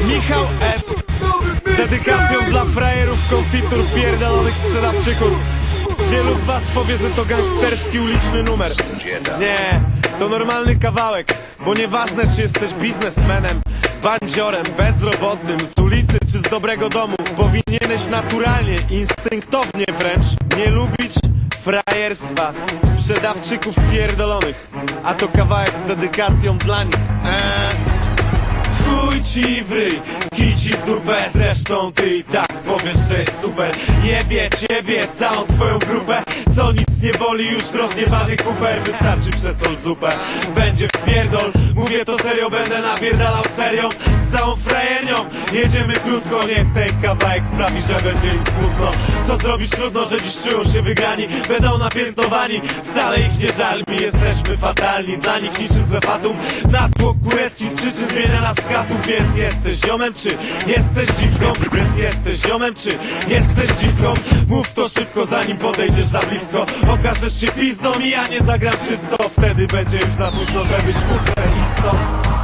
Michał S. Z dedykacją dla frajerów, konfitur, pierdolonych sprzedawczyków. Wielu z was powie, że to gangsterski uliczny numer. Nie, to normalny kawałek, bo nieważne czy jesteś biznesmenem, bandziorem, bezrobotnym, z ulicy czy z dobrego domu, powinieneś naturalnie, instynktownie wręcz nie lubić frajerstwa, sprzedawczyków pierdolonych. A to kawałek z dedykacją dla nich. Eee. Chuj ci w ryj, kij ci w dupę Zresztą ty i tak powiesz, że jest super. Jebie ciebie, całą twoją grupę Co nic nie boli, już rozjebany kuper Wystarczy przesol zupę, będzie wpierdol Mówię to serio, będę napierdalał serią Z całą frajernią. Jedziemy krótko, niech ten kawałek sprawi, że będzie im smutno. Co zrobić trudno, że dziś czują się wygrani Będą napiętnowani, wcale ich nie żal mi Jesteśmy fatalni, dla nich niczym ze fatum Natłok kureskich przyczyn zmienia nas w katów Więc jesteś ziomem czy jesteś dziwką? Więc jesteś ziomem czy jesteś dziwką? Mów to szybko zanim podejdziesz za blisko. Okażesz się pizdą i ja nie zagram czysto Wtedy będzie już za późno żebyś mógł iść